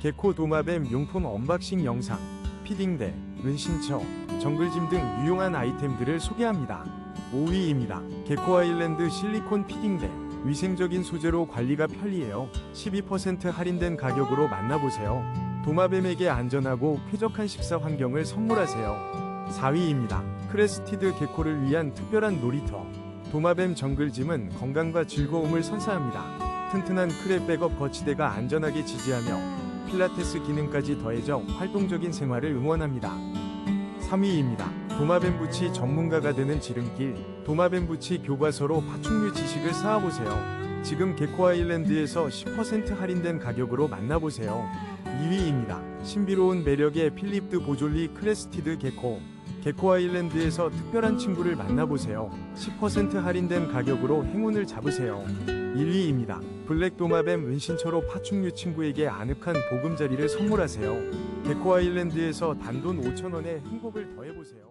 개코 도마뱀 용품 언박싱 영상, 피딩대, 은신처, 정글짐 등 유용한 아이템들을 소개합니다. 5위입니다. 개코 아일랜드 실리콘 피딩대. 위생적인 소재로 관리가 편리해요. 12% 할인된 가격으로 만나보세요. 도마뱀에게 안전하고 쾌적한 식사 환경을 선물하세요. 4위입니다. 크레스티드 개코를 위한 특별한 놀이터. 도마뱀 정글짐은 건강과 즐거움을 선사합니다. 튼튼한 크랩 백업 거치대가 안전하게 지지하며 필라테스 기능까지 더해져 활동적인 생활을 응원합니다. 3위입니다. 도마뱀 부치 전문가가 되는 지름길. 도마뱀 부치 교과서로 파충류 지식을 쌓아보세요. 지금 개코 아일랜드에서 10% 할인된 가격으로 만나보세요. 2위입니다. 신비로운 매력의 필립드 보졸리 크레스티드 개코. 개코 아일랜드에서 특별한 친구를 만나보세요. 10% 할인된 가격으로 행운을 잡으세요. 1위입니다. 블랙 도마뱀 은신처로 파충류 친구에게 아늑한 보금자리를 선물하세요. 개코 아일랜드에서 단돈 5,000원에 행복을 더해보세요.